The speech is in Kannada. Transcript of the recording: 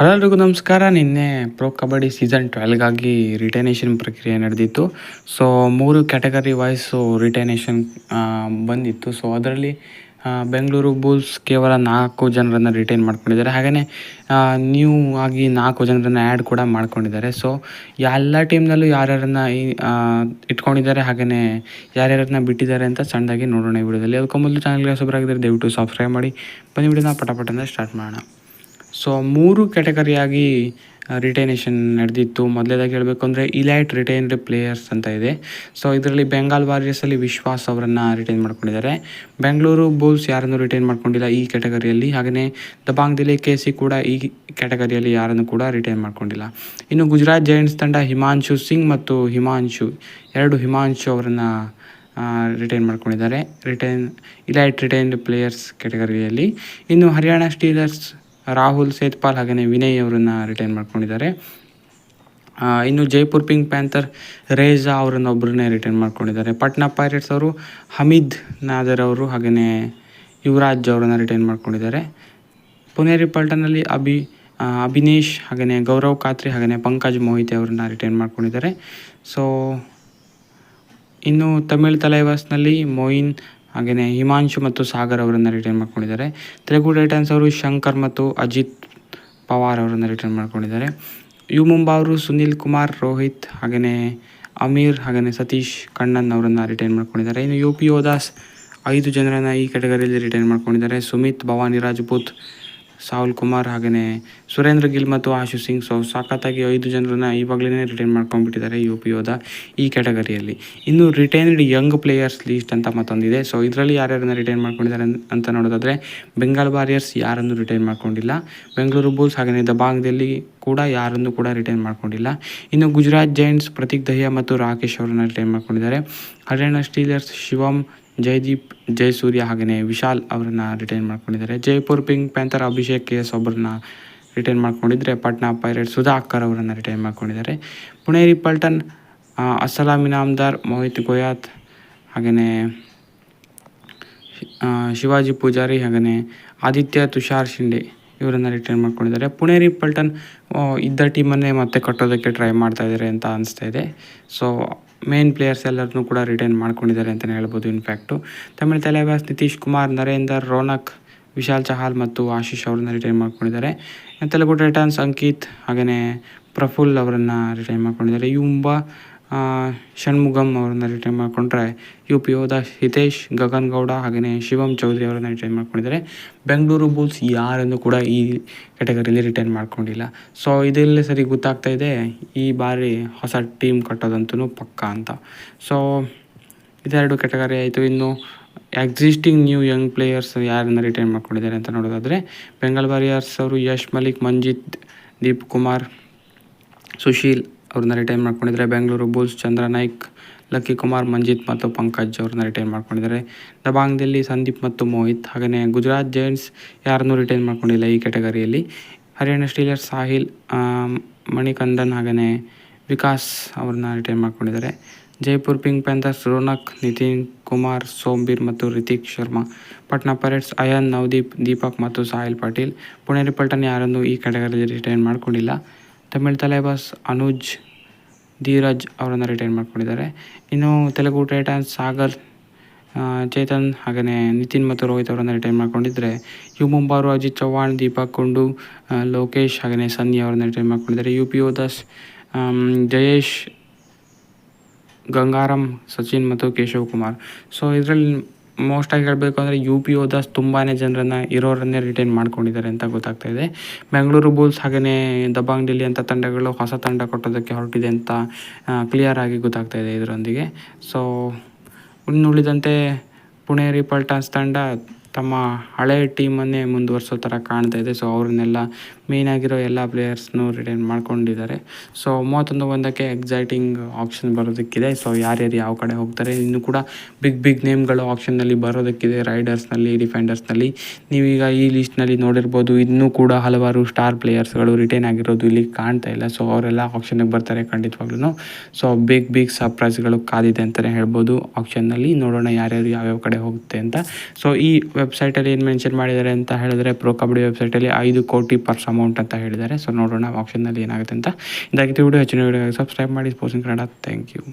ಹಲೋ ನಮಸ್ಕಾರ. ನಿನ್ನೆ ಪ್ರೋ ಕಬಡ್ಡಿ ಸೀಸನ್ ಟ್ವೆಲ್ಗಾಗಿ ರಿಟೈನೇಷನ್ ಪ್ರಕ್ರಿಯೆ ನಡೆದಿತ್ತು. ಸೊ ಮೂರು ಕ್ಯಾಟಗರಿ ವೈಸು ರಿಟೈನೇಷನ್ ಬಂದಿತ್ತು. ಸೊ ಅದರಲ್ಲಿ ಬೆಂಗಳೂರು ಬುಲ್ಸ್ ಕೇವಲ ನಾಲ್ಕು ಜನರನ್ನು ರಿಟೈನ್ ಮಾಡ್ಕೊಂಡಿದ್ದಾರೆ. ಹಾಗೆಯೇ ನ್ಯೂ ಆಗಿ ನಾಲ್ಕು ಜನರನ್ನು ಆ್ಯಡ್ ಕೂಡ ಮಾಡ್ಕೊಂಡಿದ್ದಾರೆ. ಸೊ ಎಲ್ಲ ಟೀಮ್ನಲ್ಲೂ ಯಾರ್ಯಾರನ್ನ ಇಟ್ಕೊಂಡಿದ್ದಾರೆ ಹಾಗೆಯೇ ಯಾರ್ಯಾರನ್ನ ಬಿಟ್ಟಿದ್ದಾರೆ ಅಂತ ಸಣ್ಣದಾಗಿ ನೋಡೋಣ ಈ ವಿಡಿಯೋದಲ್ಲಿ. ಅದಕ್ಕೂ ಮೊದಲು ಚಾನಲ್ಗೆ ಹೊಸಬರಾಗಿದ್ದರೆ ದಯವಿಟ್ಟು ಸಬ್ಸ್ಕ್ರೈಬ್ ಮಾಡಿ. ಬನ್ನಿ ವಿಡಿಯೋನ ಪಟಪಟನ ಸ್ಟಾರ್ಟ್ ಮಾಡೋಣ. ಸೊ ಮೂರು ಕ್ಯಾಟಗರಿಯಾಗಿ ರಿಟೈನೇಷನ್ ನಡೆದಿತ್ತು. ಮೊದಲೇದಾಗಿ ಹೇಳಬೇಕು ಅಂದರೆ ಇಲೈಟ್ ರಿಟೈನ್ಡ್ ಪ್ಲೇಯರ್ಸ್ ಅಂತ ಇದೆ. ಸೊ ಇದರಲ್ಲಿ ಬೆಂಗಾಲ್ ವಾರಿಯರ್ಸಲ್ಲಿ ವಿಶ್ವಾಸ್ ಅವರನ್ನು ರಿಟೈನ್ ಮಾಡ್ಕೊಂಡಿದ್ದಾರೆ. ಬೆಂಗಳೂರು ಬುಲ್ಸ್ ಯಾರನ್ನು ರಿಟೈನ್ ಮಾಡ್ಕೊಂಡಿಲ್ಲ ಈ ಕ್ಯಾಟಗರಿಯಲ್ಲಿ ಹಾಗೆಯೇ ದಬಾಂಗ್ ದಿಲ್ಲಿ ಕೆ ಸಿ ಕೂಡ ಈ ಕ್ಯಾಟಗರಿಯಲ್ಲಿ ಯಾರನ್ನು ಕೂಡ ರಿಟೈನ್ ಮಾಡ್ಕೊಂಡಿಲ್ಲ. ಇನ್ನು ಗುಜರಾತ್ ಜೈಂಟ್ಸ್ ತಂಡ ಹಿಮಾಂಶು ಸಿಂಗ್ ಮತ್ತು ಹಿಮಾಂಶು ಎರಡು ಹಿಮಾಂಶು ಅವರನ್ನು ರಿಟೈನ್ ಮಾಡ್ಕೊಂಡಿದ್ದಾರೆ. ರಿಟೈನ್ ಇಲೈಟ್ ರಿಟೈನ್ಡ್ ಪ್ಲೇಯರ್ಸ್ ಕ್ಯಾಟಗರಿಯಲ್ಲಿ ಇನ್ನು ಹರಿಯಾಣ ಸ್ಟೀಲರ್ಸ್ ರಾಹುಲ್ ಸೇತ್ಪಾಲ್ ಹಾಗೆಯೇ ವಿನಯ್ ಅವರನ್ನು ರಿಟೈನ್ ಮಾಡ್ಕೊಂಡಿದ್ದಾರೆ. ಇನ್ನು ಜೈಪುರ್ ಪಿಂಕ್ ಪ್ಯಾಂಥರ್, ರೇಜಾ ಅವರನ್ನು ಒಬ್ಬರನ್ನೇ ರಿಟೈನ್ ಮಾಡ್ಕೊಂಡಿದ್ದಾರೆ. ಪಟ್ನಾ ಪೈರೇಟ್ಸ್ ಅವರು, ಹಮೀದ್ ನಾದರ್ ಅವರು ಹಾಗೆಯೇ ಯುವರಾಜ್ ಅವರನ್ನು ರಿಟೈನ್ ಮಾಡ್ಕೊಂಡಿದ್ದಾರೆ. ಪುನೇರಿ ಪಲ್ಟನಲ್ಲಿ ಅಭಿ ಅಭಿನೇಶ್ ಹಾಗೆಯೇ ಗೌರವ್ ಖಾತ್ರಿ ಹಾಗೆಯೇ ಪಂಕಜ್ ಮೋಹಿತೆ ಅವರನ್ನು ರಿಟೈನ್ ಮಾಡ್ಕೊಂಡಿದ್ದಾರೆ. ಸೊ ಇನ್ನು ತಮಿಳ್ ತಲೈವಾಸ್ನಲ್ಲಿ ಮೊಯಿನ್ ಹಾಗೆಯೇ ಹಿಮಾಂಶು ಮತ್ತು ಸಾಗರ್ ಅವರನ್ನು ರಿಟೈನ್ ಮಾಡ್ಕೊಂಡಿದ್ದಾರೆ. ತೆಲುಗು ಟೈಟನ್ಸ್ ಅವರು ಶಂಕರ್ ಮತ್ತು ಅಜಿತ್ ಪವಾರ್ ಅವರನ್ನು ರಿಟರ್ನ್ ಮಾಡ್ಕೊಂಡಿದ್ದಾರೆ. ಯು ಮುಂಬಾ ಅವರು ಸುನಿಲ್ ಕುಮಾರ್, ರೋಹಿತ್ ಹಾಗೆಯೇ ಅಮೀರ್ ಹಾಗೆಯೇ ಸತೀಶ್ ಕಣ್ಣನ್ ಅವರನ್ನು ರಿಟೈನ್ ಮಾಡ್ಕೊಂಡಿದ್ದಾರೆ. ಇನ್ನು ಯು ಪಿ ಓದಾಸ್ ಐದು ಜನರನ್ನು ಈ ಕ್ಯಾಟಗರಿಯಲ್ಲಿ ರಿಟೈನ್ ಮಾಡ್ಕೊಂಡಿದ್ದಾರೆ. ಸುಮಿತ್, ಭವಾನಿ, ರಾಜ್ಪೂತ್ ಸಾಹುಲ್ ಕುಮಾರ್ ಹಾಗೆಯೇ ಸುರೇಂದ್ರ ಗಿಲ್ ಮತ್ತು ಆಶು ಸಿಂಗ್. ಸೊ ಸಾಕತ್ತಾಗಿ ಐದು ಜನರನ್ನ ಇವಾಗಲೇ ರಿಟೈನ್ ಮಾಡ್ಕೊಂಡ್ಬಿಟ್ಟಿದ್ದಾರೆ ಯು ಪಿ ಯೋದ ಈ ಕ್ಯಾಟಗರಿಯಲ್ಲಿ. ಇನ್ನು ರಿಟೈನ್ಡ್ ಯಂಗ್ ಪ್ಲೇಯರ್ಸ್ ಲೀಸ್ಟ್ ಅಂತ ಮತ್ತೊಂದಿದೆ. ಸೊ ಇದರಲ್ಲಿ ಯಾರ್ಯಾರನ್ನ ರಿಟೈನ್ ಮಾಡ್ಕೊಂಡಿದ್ದಾರೆ ಅಂತ ನೋಡೋದಾದರೆ ಬೆಂಗಾಲ್ ವಾರಿಯರ್ಸ್ ಯಾರನ್ನು ರಿಟೈನ್ ಮಾಡ್ಕೊಂಡಿಲ್ಲ. ಬೆಂಗಳೂರು ಬುಲ್ಸ್ ಹಾಗೆಯೇ ದಬಾಂಗ್ದಲ್ಲಿ ಕೂಡ ಯಾರನ್ನು ಕೂಡ ರಿಟೈನ್ ಮಾಡ್ಕೊಂಡಿಲ್ಲ. ಇನ್ನು ಗುಜರಾತ್ ಜೈಂಟ್ಸ್ ಪ್ರತೀಕ್ ದಹಿಯಾ ಮತ್ತು ರಾಕೇಶ್ ಅವರನ್ನು ರಿಟೈನ್ ಮಾಡ್ಕೊಂಡಿದ್ದಾರೆ. ಹರಿಯಾಣ ಸ್ಟೀಲರ್ಸ್ ಶಿವಮ್ ಜಯದೀಪ್ ಜಯಸೂರ್ಯ ಹಾಗೆಯೇ ವಿಶಾಲ್ ಅವರನ್ನು ರಿಟೈನ್ ಮಾಡ್ಕೊಂಡಿದ್ದಾರೆ. Jaipur pink panther Abhishek K S ಒಬ್ಬರನ್ನ ರಿಟೈನ್ ಮಾಡ್ಕೊಂಡಿದ್ರೆ ಪಟ್ನಾ ಪೈರೇಟ್ ಅಕ್ಕರ್ ಅವರನ್ನು ರಿಟೈನ್ ಮಾಡ್ಕೊಂಡಿದ್ದಾರೆ. ಪುಣೇರಿ ಪಲ್ಟನ್ ಆ, ಅಸಲಾಮ್ ಇನಾಮ್ದಾರ್ ಮೋಹಿತ್ ಗೋಯಾತ್ ಹಾಗೆಯೇ ಶಿವಾಜಿ ಪೂಜಾರಿ ಹಾಗೆಯೇ ಆದಿತ್ಯ ತುಷಾರ್ ಶಿಂಡೆ ಇವರನ್ನು ರಿಟೈನ್ ಮಾಡ್ಕೊಂಡಿದ್ದಾರೆ. ಪುಣೇರಿ ಪಲ್ಟನ್ ಇದ್ದ ಟೀಮನ್ನೇ ಮತ್ತೆ ಕಟ್ಟೋದಕ್ಕೆ ಟ್ರೈ ಮಾಡ್ತಾ ಇದ್ದಾರೆ ಅಂತ ಅನಿಸ್ತಾ ಇದೆ. ಸೊ ಮೇನ್ ಪ್ಲೇಯರ್ಸ್ ಎಲ್ಲರನ್ನೂ ಕೂಡ ರಿಟೈನ್ ಮಾಡ್ಕೊಂಡಿದ್ದಾರೆ ಅಂತಲೇ ಹೇಳ್ಬೋದು ಇನ್ಫ್ಯಾಕ್ಟು ತಮಿಳು ತಲೆಬಾಸ್ ನಿತೀಶ್ ಕುಮಾರ್, ನರೇಂದರ್, ರೋನಕ್, ವಿಶಾಲ್ ಚಹಾಲ್ ಮತ್ತು ಆಶೀಶ್ ಅವರನ್ನ ರಿಟೈನ್ ಮಾಡ್ಕೊಂಡಿದ್ದಾರೆ. ತೆಲುಗು ಟೈಟನ್ಸ್ ಅಂಕಿತ್ ಹಾಗೆಯೇ ಪ್ರಫುಲ್ ಅವರನ್ನು ರಿಟೈನ್ ಮಾಡ್ಕೊಂಡಿದ್ದಾರೆ. ಯುಂಬಾ ಷಣ್ಮುಗಮ್ ಅವರನ್ನು ರಿಟೈನ್ ಮಾಡಿಕೊಂಡ್ರೆ ಯು ಪಿ ಯೋಧ ಹಿತೇಶ್, ಗಗನ್ ಗೌಡ ಹಾಗೆಯೇ ಶಿವಮ್ ಚೌಧರಿ ಅವರನ್ನು ರಿಟೈನ್ ಮಾಡ್ಕೊಂಡಿದ್ದಾರೆ. ಬೆಂಗಳೂರು ಬುಲ್ಸ್ ಯಾರನ್ನು ಕೂಡ ಈ ಕ್ಯಾಟಗರಿಯಲ್ಲಿ ರಿಟೈನ್ ಮಾಡ್ಕೊಂಡಿಲ್ಲ. ಸೊ ಇದೆಲ್ಲ ಸರಿ ಗೊತ್ತಾಗ್ತಾ ಇದೆ. ಈ ಬಾರಿ ಹೊಸ ಟೀಮ್ ಕಟ್ಟೋದಂತೂ ಪಕ್ಕ ಅಂತ. ಸೊ ಇದೆರಡು ಕ್ಯಾಟಗರಿ ಆಯಿತು. ಇನ್ನು ಎಕ್ಸಿಸ್ಟಿಂಗ್ ನ್ಯೂ ಯಂಗ್ ಪ್ಲೇಯರ್ಸ್ ಯಾರನ್ನು ರಿಟೈನ್ ಮಾಡ್ಕೊಂಡಿದ್ದಾರೆ ಅಂತ ನೋಡೋದಾದರೆ ಬೆಂಗಾಲ್ ವಾರಿಯರ್ಸ್ ಅವರು ಯಶ್ ಮಲಿಕ್, ಮಂಜಿತ್ ದೀಪ್ ಕುಮಾರ್ ಸುಶೀಲ್ ಅವ್ರನ್ನ ರಿಟೈನ್ ಮಾಡ್ಕೊಂಡಿದ್ದಾರೆ. ಬೆಂಗಳೂರು ಬುಲ್ಸ್ ಚಂದ್ರ ನಾಯ್ಕ್, ಲಕ್ಕಿ ಕುಮಾರ್, ಮಂಜಿತ್ ಮತ್ತು ಪಂಕಜ್ ಅವ್ರನ್ನ ರಿಟೈನ್ ಮಾಡ್ಕೊಂಡಿದ್ದಾರೆ. ದಬಾಂಗ್ದಲ್ಲಿ ಸಂದೀಪ್ ಮತ್ತು ಮೋಹಿತ್. ಹಾಗೆಯೇ ಗುಜರಾತ್ ಜೈಂಟ್ಸ್ ಯಾರನ್ನೂ ರಿಟೈನ್ ಮಾಡ್ಕೊಂಡಿಲ್ಲ ಈ ಕ್ಯಾಟಗರಿಯಲ್ಲಿ. ಹರಿಯಾಣ ಸ್ಟೀಲರ್ಸ್ ಸಾಹಿಲ್ ಮಣಿಕಂದನ್ ಹಾಗೆಯೇ ವಿಕಾಸ್ ಅವ್ರನ್ನ ರಿಟೈನ್ ಮಾಡ್ಕೊಂಡಿದ್ದಾರೆ. ಜೈಪುರ್ ಪಿಂಕ್ ಪ್ಯಾಂಥರ್ಸ್, ರೋನಕ್, ನಿತಿನ್ ಕುಮಾರ್, ಸೋಂಬೀರ್ ಮತ್ತು ರಿತಿಕ್ ಶರ್ಮಾ. ಪಟ್ನಾ ಪೈರೇಟ್ಸ್ ಅಯಾನ್, ನವದೀಪ್, ದೀಪಕ್ ಮತ್ತು ಸಾಹಿಲ್ ಪಾಟೀಲ್. ಪುಣೆ ರಿಪಲ್ಟನ್ ಯಾರನ್ನು ಈ ಕ್ಯಾಟಗರಿಯಲ್ಲಿ ರಿಟೈನ್ ಮಾಡ್ಕೊಂಡಿಲ್ಲ. ತಮಿಳ್ ತಲೆಬಾಸ್ ಅನುಜ್ ಧೀರಜ್ ಅವರನ್ನು ರಿಟೈನ್ ಮಾಡ್ಕೊಂಡಿದ್ದಾರೆ. ಇನ್ನು ತೆಲುಗು ಟೈಟನ್ ಸಾಗರ್ ಚೇತನ್ ಹಾಗೆಯೇ ನಿತಿನ್ ಮತ್ತು ರೋಹಿತ್ ಅವರನ್ನು ರಿಟೈನ್ ಮಾಡ್ಕೊಂಡಿದ್ದರೆ ಯು ಮುಂಬಾರು ಅಜಿತ್ ಚೌಹಾಣ್ ದೀಪಕ್ ಕುಂಡು ಲೋಕೇಶ್ ಹಾಗೆಯೇ ಸನ್ನಿ ಅವರನ್ನು ರಿಟೈನ್ ಮಾಡ್ಕೊಂಡಿದ್ದಾರೆ. ಯು ಪಿ ದಾಸ್ ಜಯೇಶ್ ಗಂಗಾರಾಮ್ ಸಚಿನ್ ಮತ್ತು ಕೇಶವ್ ಕುಮಾರ್. ಸೊ ಇದರಲ್ಲಿ ಮೋಸ್ಟಾಗಿ ಹೇಳಬೇಕು ಅಂದರೆ ಯು ಪಿ ಓದಸ್ ತುಂಬಾ ಜನರನ್ನು ಇರೋರನ್ನೇ ರಿಟೈನ್ ಮಾಡ್ಕೊಂಡಿದ್ದಾರೆ ಅಂತ ಗೊತ್ತಾಗ್ತಾ ಇದೆ. ಬೆಂಗಳೂರು ಬುಲ್ಸ್ ಹಾಗೆಯೇ ದಬಾಂಗ್ ಡೆಲ್ಲಿ ಅಂತ ತಂಡಗಳು ಹೊಸ ತಂಡ ಕಟ್ಟೋದಕ್ಕೆ ಹೊರಟಿದೆ ಅಂತ ಕ್ಲಿಯರ್ ಆಗಿ ಗೊತ್ತಾಗ್ತಾ ಇದೆ ಇದರೊಂದಿಗೆ. ಸೊ ಇನ್ನುಳಿದಂತೆ ಪುಣೆ ಪುಣೇರಿ ಪಲ್ಟಾನ್ಸ್ ತಂಡ ತಮ್ಮ ಹಳೆಯ ಟೀಮನ್ನೇ ಮುಂದುವರಿಸೋ ಥರ ಕಾಣ್ತಾ ಇದೆ. ಸೊ ಅವ್ರನ್ನೆಲ್ಲ ಮೇನ್ ಆಗಿರೋ ಎಲ್ಲ ಪ್ಲೇಯರ್ಸ್ನು ರಿಟೈನ್ ಮಾಡ್ಕೊಂಡಿದ್ದಾರೆ. ಸೊ ಮೂವತ್ತೊಂದು ಒಂದಕ್ಕೆ ಎಕ್ಸೈಟಿಂಗ್ ಆಪ್ಷನ್ ಬರೋದಕ್ಕಿದೆ. ಸೊ ಯಾರ್ಯಾರು ಯಾವ ಕಡೆ ಹೋಗ್ತಾರೆ? ಇನ್ನು ಕೂಡ ಬಿಗ್ ಬಿಗ್ ನೇಮ್ಗಳು ಆಪ್ಷನ್ನಲ್ಲಿ ಬರೋದಕ್ಕಿದೆ. ರೈಡರ್ಸ್ನಲ್ಲಿ ಡಿಫೆಂಡರ್ಸ್ನಲ್ಲಿ ನೀವೀಗ ಈ ಲಿಸ್ಟ್ನಲ್ಲಿ ನೋಡಿರ್ಬೋದು, ಇನ್ನೂ ಕೂಡ ಹಲವಾರು ಸ್ಟಾರ್ ಪ್ಲೇಯರ್ಸ್ಗಳು ರಿಟೈನ್ ಆಗಿರೋದು ಇಲ್ಲಿ ಕಾಣ್ತಾ ಇಲ್ಲ. ಸೊ ಅವರೆಲ್ಲ ಆಪ್ಷನ್ಗೆ ಬರ್ತಾರೆ ಖಂಡಿತವಾಗ್ಲೂ ಸೊ ಬಿಗ್ ಬಿಗ್ ಸರ್ಪ್ರೈಸ್ಗಳು ಕಾದಿದೆ ಅಂತಲೇ ಹೇಳ್ಬೋದು. ಆಪ್ಷನ್ನಲ್ಲಿ ನೋಡೋಣ ಯಾರ್ಯಾರು ಯಾವ್ಯಾವ ಕಡೆ ಹೋಗುತ್ತೆ ಅಂತ. ಸೊ ಈ ವೆಬ್ಸೈಟಲ್ಲಿ ಏನು ಮೆನ್ಷನ್ ಮಾಡಿದ್ದಾರೆ ಅಂತ ಹೇಳಿದ್ರೆ ಪ್ರೊ ಕಬಡ್ಡಿ ವೆಬ್ಸೈಟಲ್ಲಿ ಐದು ಕೋಟಿ ಪರ್ಸ್ ಅಮೌಂಟ್ ಅಂತ ಹೇಳಿದ್ದಾರೆ. ಸೊ ನೋಡೋಣ ಆಪ್ಷನ್ನಲ್ಲಿ ಏನಾಗುತ್ತೆ ಅಂತ. ಇದಾಗಿತ್ತು ವಿಡಿಯೋ. ಹೆಚ್ಚಿನ ವಿಡಿಯೋ ಸಬ್ಸ್ಕ್ರೈಬ್ ಮಾಡಿ. Sports Kannada thank you